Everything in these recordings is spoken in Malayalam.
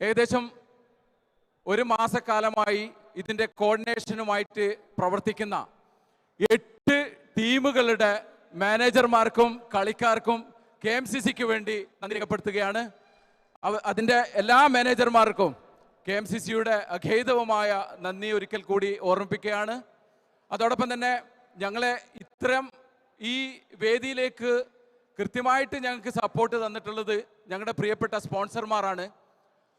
ഏകദേശം ഒരു മാസക്കാലമായി ഇതിന്റെ കോർഡിനേഷനുമായിട്ട് പ്രവർത്തിക്കുന്ന എട്ട് ടീമുകളുടെ മാനേജർമാർക്കും കളിക്കാർക്കും കെ എം സി സിക്ക് വേണ്ടി നന്ദി രേഖപ്പെടുത്തുകയാണ്. അതിന്റെ എല്ലാ മാനേജർമാർക്കും കെ എം സി സിയുടെ അഖേദവുമായ നന്ദി ഒരിക്കൽ കൂടി ഓർമ്മിപ്പിക്കുകയാണ്. അതോടൊപ്പം തന്നെ ഞങ്ങളെ ഇത്തരം ഈ വേദിയിലേക്ക് കൃത്യമായിട്ട് ഞങ്ങൾക്ക് സപ്പോർട്ട് തന്നിട്ടുള്ളത് ഞങ്ങളുടെ പ്രിയപ്പെട്ട സ്പോൺസർമാരാണ്.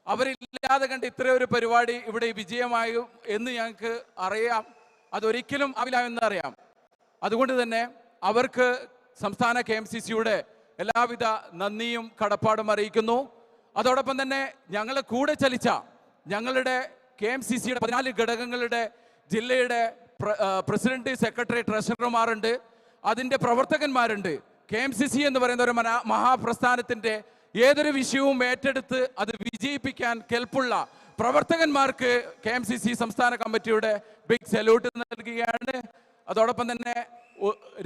അവരില്ലാതെ കണ്ട് ഇത്രയും ഒരു പരിപാടി ഇവിടെ വിജയമായും എന്ന് ഞങ്ങൾക്ക് അറിയാം. അതൊരിക്കലും ആവില്ല എന്നറിയാം. അതുകൊണ്ട് തന്നെ അവർക്ക് സംസ്ഥാന കെ എം സി സിയുടെ എല്ലാവിധ നന്ദിയും കടപ്പാടും അറിയിക്കുന്നു. അതോടൊപ്പം തന്നെ ഞങ്ങളെ കൂടെ ചലിച്ച ഞങ്ങളുടെ കെ എം സി സിയുടെ പതിനാല് ഘടകങ്ങളുടെ ജില്ലയുടെ പ്രസിഡന്റ് സെക്രട്ടറി ട്രഷറർമാരുണ്ട്. അതിന്റെ പ്രവർത്തകന്മാരുണ്ട്. കെ എം സി സി എന്ന് പറയുന്ന ഒരു മഹാപ്രസ്ഥാനത്തിന്റെ ഏതൊരു വിഷയവും ഏറ്റെടുത്ത് അത് വിജയിപ്പിക്കാൻ കെൽപ്പുള്ള പ്രവർത്തകന്മാർക്ക് കെ എം സി സി സംസ്ഥാന കമ്മിറ്റിയുടെ ബിഗ് സല്യൂട്ട് നൽകുകയാണ്. അതോടൊപ്പം തന്നെ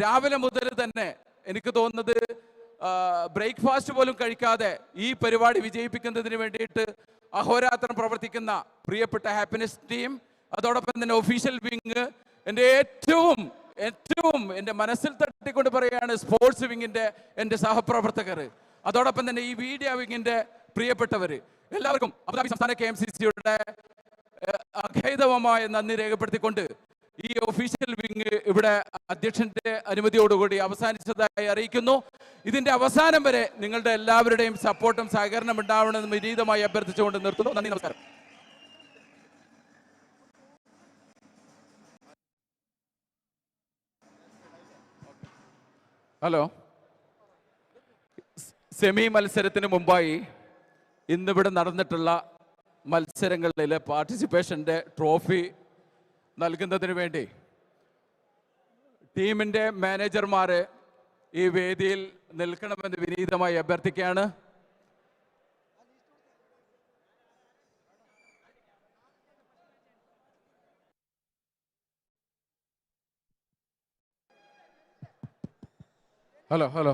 രാവിലെ മുതൽ തന്നെ എനിക്ക് തോന്നുന്നത് ബ്രേക്ക്ഫാസ്റ്റ് പോലും കഴിക്കാതെ ഈ പരിപാടി വിജയിപ്പിക്കുന്നതിന് വേണ്ടിയിട്ട് അഹോരാത്രം പ്രവർത്തിക്കുന്ന പ്രിയപ്പെട്ട ഹാപ്പിനെസ് ടീം അതോടൊപ്പം തന്നെ ഒഫീഷ്യൽ വിങ് എന്റെ ഏറ്റവും ഏറ്റവും എന്റെ മനസ്സിൽ തട്ടിക്കൊണ്ട് പറയുകയാണ് സ്പോർട്സ് വിങ്ങിന്റെ എന്റെ സഹപ്രവർത്തകർ. അതോടൊപ്പം തന്നെ ഈ വീഡിയോ വിങ്ങിന്റെ പ്രിയപ്പെട്ടവർ എല്ലാവർക്കും അബുദാബി സംസ്ഥാന കെ എം സി സിയുടെ അഖേദവമായ നന്ദി രേഖപ്പെടുത്തിക്കൊണ്ട് ഈ ഒഫീഷ്യൽ വിങ് ഇവിടെ അധ്യക്ഷന്റെ അനുമതിയോടുകൂടി അവസാനിച്ചതായി അറിയിക്കുന്നു. ഇതിന്റെ അവസാനം വരെ നിങ്ങളുടെ എല്ലാവരുടെയും സപ്പോർട്ടും സഹകരണം ഉണ്ടാവണമെന്ന് വിനീതമായി അഭ്യർത്ഥിച്ചുകൊണ്ട് നിർത്തുന്നു. നന്ദി നമസ്കാരം. ഹലോ. സെമി മത്സരത്തിന് മുമ്പായി ഇന്നിവിടെ നടന്നിട്ടുള്ള മത്സരങ്ങളിലെ പാർട്ടിസിപ്പേഷന്റെ ട്രോഫി നൽകുന്നതിന് വേണ്ടി ടീമിന്റെ മാനേജർമാർ ഈ വേദിയിൽ നിൽക്കണമെന്ന് വിനീതമായി അഭ്യർത്ഥിക്കുകയാണ്. Hello hello